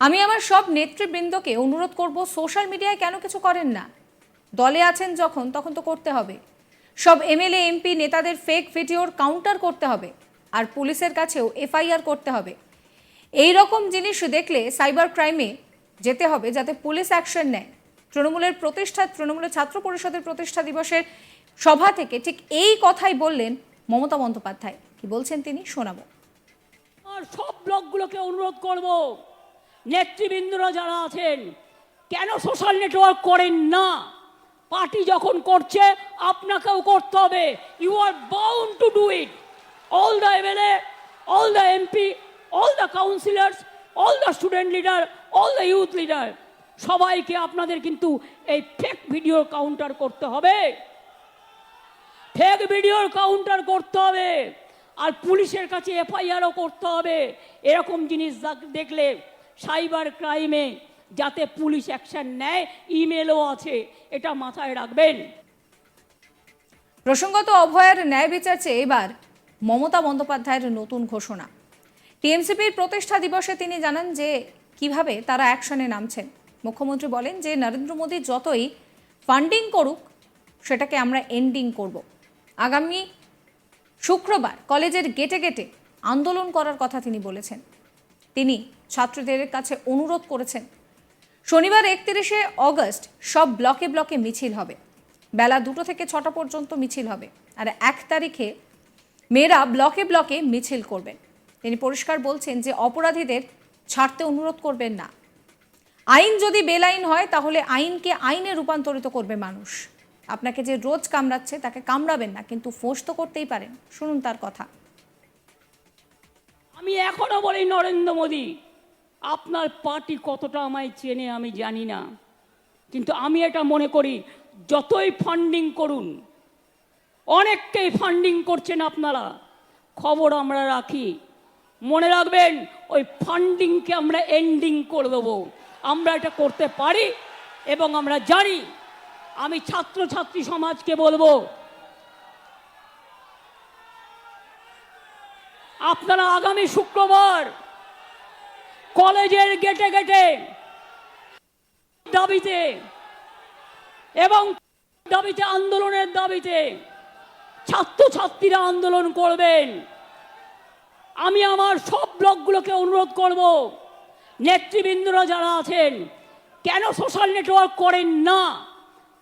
আমি আমার সব নেতৃবৃন্দকে অনুরোধ করব, সোশ্যাল মিডিয়ায় কেন কিছু করেন না? দলে আছেন যখন, তখন তো করতে হবে। সব এমএলএ, এমপি, নেতাদের ফেক ভিডিওর কাউন্টার করতে হবে আর পুলিশের কাছেও এফআইআর করতে হবে। এই রকম জিনিস দেখলে সাইবার ক্রাইমে যেতে হবে যাতে পুলিশ অ্যাকশন নেয়। তৃণমূলের প্রতিষ্ঠা, তৃণমূলের ছাত্র পরিষদের প্রতিষ্ঠা দিবসের সভা থেকে ঠিক এই কথাই বললেন মমতা বন্দ্যোপাধ্যায়। কি বলছেন তিনি শোনাবো। আর সব ব্লকগুলোকে অনুরোধ করব। নেতৃবৃন্দরা যারা আছেন, কেন সোশ্যাল নেটওয়ার্ক করেন না? পার্টি যখন করছে, আপনাকেও করতে হবে। You are bound to do it all the MLA all the MP all the councillors all the student leader all the youth leader সবাইকে আপনাদের কিন্তু এই ফেক ভিডিও কাউন্টার করতে হবে। ফেক ভিডিওর কাউন্টার করতে হবে। আর পুলিশের কাছে এফআইআরও করতে হবে। এরকম জিনিস দেখলে সাইবার ক্রাইমে যাতে পুলিশ অ্যাকশন নেয়, ইমেলও আছে, এটা মাথায় রাখবেন। প্রসঙ্গত অভয়ের ন্যায় বিচার চেয়ে এবার মমতা বন্দ্যোপাধ্যায়ের নতুন ঘোষণা। টিএমসিপির প্রতিষ্ঠা দিবসে তিনি জানান যে, কীভাবে তারা অ্যাকশনে নামছেন। মুখ্যমন্ত্রী বলেন যে, নরেন্দ্র মোদী যতই ফান্ডিং করুক, সেটাকে আমরা এন্ডিং করব। আগামী শুক্রবার কলেজের গেটে গেটে আন্দোলন করার কথা তিনি বলেছেন। তিনি ছাত্রদের কাছে অনুরোধ করেছেন, শনিবার একত্রিশে অগস্ট সব ব্লকে ব্লকে মিছিল হবে। বেলা দুটো থেকে ছটা পর্যন্ত মিছিল হবে আর এক তারিখে মেয়েরা ব্লকে ব্লকে মিছিল করবেন। তিনি পরিষ্কার বলছেন যে অপরাধীদের ছাড়তে অনুরোধ করবেন না। আইন যদি বেলাইন হয়, তাহলে আইনকে আইনে রূপান্তরিত করবে মানুষ। আপনাকে যে রোজ কামড়াচ্ছে, তাকে কামড়াবেন না, কিন্তু ফোঁস তো করতেই পারেন। শুনুন তার কথা। আমি এখনও বলি, নরেন্দ্র মোদী, আপনার পার্টি কতটা আমায় চেনে আমি জানি না। কিন্তু আমি এটা মনে করি, যতই ফান্ডিং করুন, অনেককেই ফান্ডিং করছেন আপনারা। খবর আমরা রাখি। মনে রাখবেন, ওই ফান্ডিংকে আমরা এন্ডিং করে দেবো। আমরা এটা করতে পারি এবং আমরা জানি। আমি ছাত্রছাত্রী সমাজকে বলব আপনারা আগামী শুক্রবার কলেজের গেটে গেটে দাবিতে এবং দাবিতে আন্দোলনের দাবিতে ছাত্রছাত্রীরা আন্দোলন করবেন। আমি আমার সব ব্লকগুলোকে অনুরোধ করব, নেতৃবৃন্দরা যারা আছেন, কেন সোশ্যাল নেটওয়ার্ক করেন না?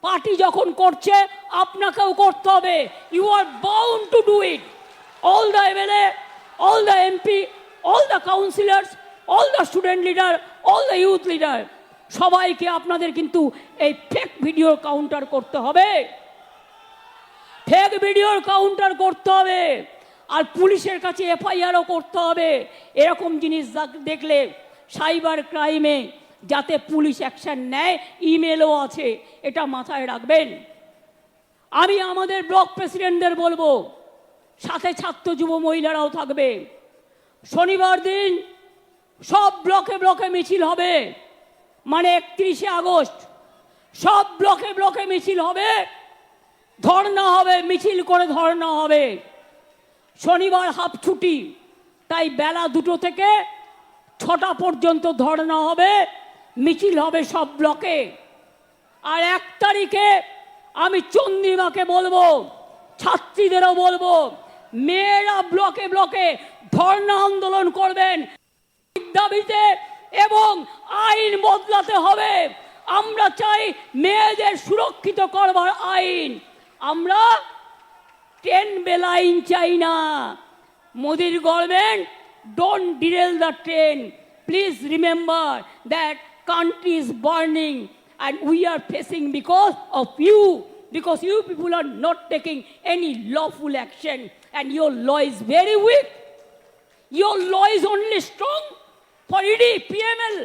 পার্টি যখন করছে, আপনাকেও করতে হবে। You are bound to do it all the MLA all the MP all the councillors all the student leader all the youth leader সবাইকে আপনাদের কিন্তু এই ফেক ভিডিওর কাউন্টার করতে হবে। ফেক ভিডিওর কাউন্টার করতে হবে। আর পুলিশের কাছে এফআইআরও করতে হবে। এরকম জিনিস দেখ- দেখলে সাইবার ক্রাইমে যাতে পুলিশ অ্যাকশন নেয় ইমেলও আছে, এটা মাথায় রাখবেন। আমি আমাদের ব্লক প্রেসিডেন্টদের বলব সাথে ছাত্র যুব মহিলারাও থাকবে। শনিবার দিন সব ব্লকে ব্লকে মিছিল হবে। মানে একত্রিশে আগস্ট সব ব্লকে ব্লকে মিছিল হবে। ধর্না হবে, মিছিল করে ধর্না হবে। শনিবার হাফ ছুটি, তাই বেলা দুটো থেকে ছটা পর্যন্ত ধর্না হবে, মিছিল হবে সব ব্লকে। আর এক তারিখে আমি চন্দ্রিমাকে বলব, ছাত্রীদেরও বলব মেয়েরা ব্লকে ব্লকে ধর্ণা আন্দোলন করবেন। দাবিতে এবং আইন বদলাতে হবে। আমরা চাই মেয়েদের সুরক্ষিত করবার আইন। আমরা ট্রেন বেলাইন চাই না। মোদির government don't derail the train please remember that country is burning and we are facing because of you because you people are not taking any lawful action and your law is very weak your law is only strong for E ED, PML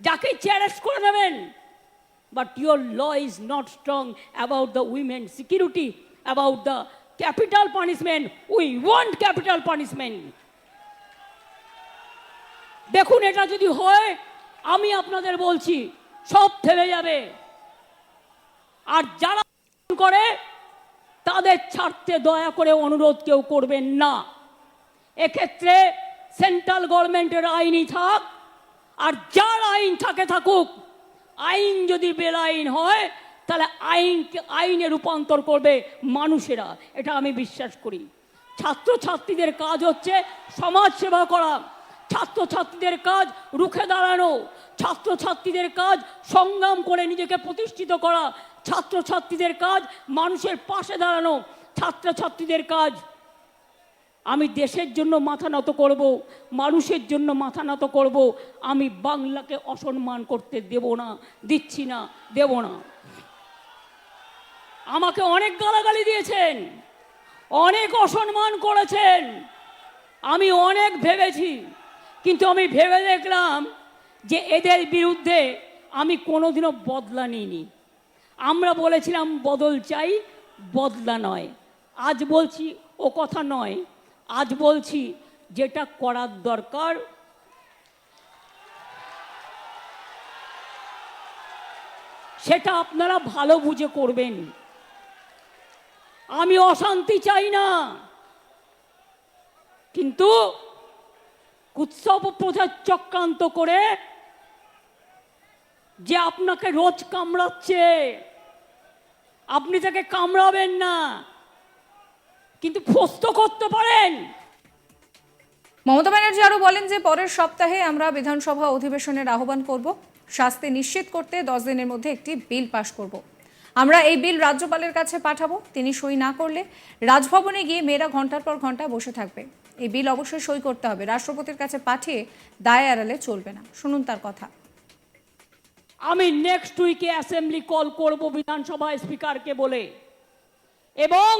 যাকে challenge করে নেবেন but your law is not strong about the women security about the capital punishment we want capital punishment দেখুন এটা যদি হয় আমি আপনাদের বলছি সব থেমে যাবে আর যারা করে তাদের ছাড়তে দয়া করে অনুরোধ কেউ করবেন না। এক্ষেত্রে সেন্ট্রাল গভর্নমেন্টের আইনই থাক, আর যার আইন থাকে থাকুক, আইন যদি বেলাইন হয়, তাহলে আইনকে, আইনে রূপান্তর করবে মানুষেরা। এটা আমি বিশ্বাস করি। ছাত্রছাত্রীদের কাজ হচ্ছে সমাজ সেবা করা। ছাত্রছাত্রীদের কাজ রুখে দাঁড়ানো, ছাত্রছাত্রীদের কাজ সংগ্রাম করে নিজেকে প্রতিষ্ঠিত করা, ছাত্রছাত্রীদের কাজ মানুষের পাশে দাঁড়ানো, ছাত্রছাত্রীদের কাজ। আমি দেশের জন্য মাথা নত করব, মানুষের জন্য মাথা নত করব, আমি বাংলাকে অসম্মান করতে দেব না, দিচ্ছি না, দেব না। আমাকে অনেক গালাগালি দিয়েছেন, অনেক অসম্মান করেছেন, আমি অনেক ভেবেছি। কিন্তু আমি ভেবে দেখলাম যে এদের বিরুদ্ধে আমি কোনোদিনও বদলা নিইনি। আমরা বলেছিলাম, বদল চাই, বদলা নয়। আজ বলছি, ও কথা নয়। আজ বলছি, যেটা করার দরকার। সেটা আপনারা ভালো বুঝে করবেন। আমি অশান্তি চাই না। কিন্তু উৎসব প্রচার চক্রান্ত করে যে আপনাকে রোজ কামড়াচ্ছে। আপনি তাকে কামড়াবেন না, কিন্তু ফস্ত করতে পারেন। মমতা ব্যানার্জি আরও বলেন যে পরের সপ্তাহে আমরা বিধানসভা অধিবেশনের আহ্বান করব। শাস্তি নিশ্চিত করতে দশ দিনের মধ্যে একটি বিল পাশ করব। আমরা এই বিল রাজ্যপালের কাছে পাঠাবো, তিনি সই না করলে রাজভবনে গিয়ে মেয়েরা ঘণ্টার পর ঘণ্টা বসে থাকবে। এই বিল অবশ্যই সই করতে হবে। রাষ্ট্রপতির কাছে পাঠিয়ে দায় এড়ালে চলবে না। শুনুন তার কথা। আমি নেক্সট উইকে অ্যাসেম্বলি কল করব বিধানসভা স্পিকারকে বলে। এবং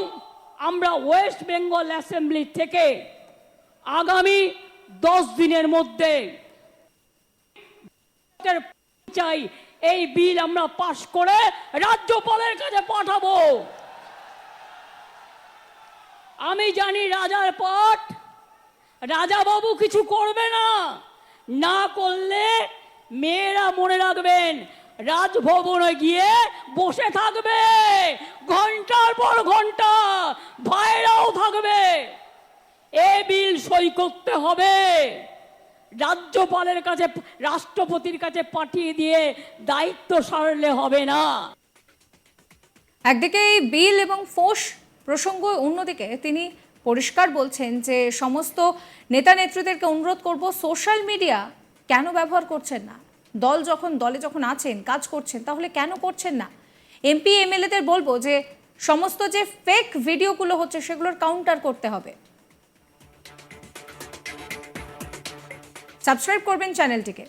আমরা ওয়েস্ট বেঙ্গল অ্যাসেম্বলি থেকে আগামী দশ দিনের মধ্যে চাই এই বিল আমরা পাশ করে রাজ্যপালের কাছে পাঠাবো। আমি জানি রাজার পাঠ রাজা বাবু কিছু করবে না। না করলে মেয়েরা মনে রাখবেন, রাজভবনে গিয়ে বসে থাকবে। ঘণ্টার পর ঘণ্টা ভাইরাও থাকবে। এ বিল সই করতে হবে। রাজ্যপালের কাছে, রাষ্ট্রপতির কাছে পাঠিয়ে দিয়ে দায়িত্ব সারলে হবে না। একদিকে এই বিল এবং ফোস প্রসঙ্গ, অন্যদিকে তিনি পরিষ্কার বলছেন যে সমস্ত নেতা নেত্রীদেরকে অনুরোধ করব সোশ্যাল মিডিয়া কেন ব্যবহার করছেন না? দল যখন, দলে যখন আছেন, কাজ করছেন, তাহলে কেন করছেন না? এমপি, এমএলএদের বলব যে সমস্ত যে ফেক ভিডিওগুলো হচ্ছে সেগুলোর কাউন্টার করতে হবে। সাবস্ক্রাইব করবেন চ্যানেলটিকে।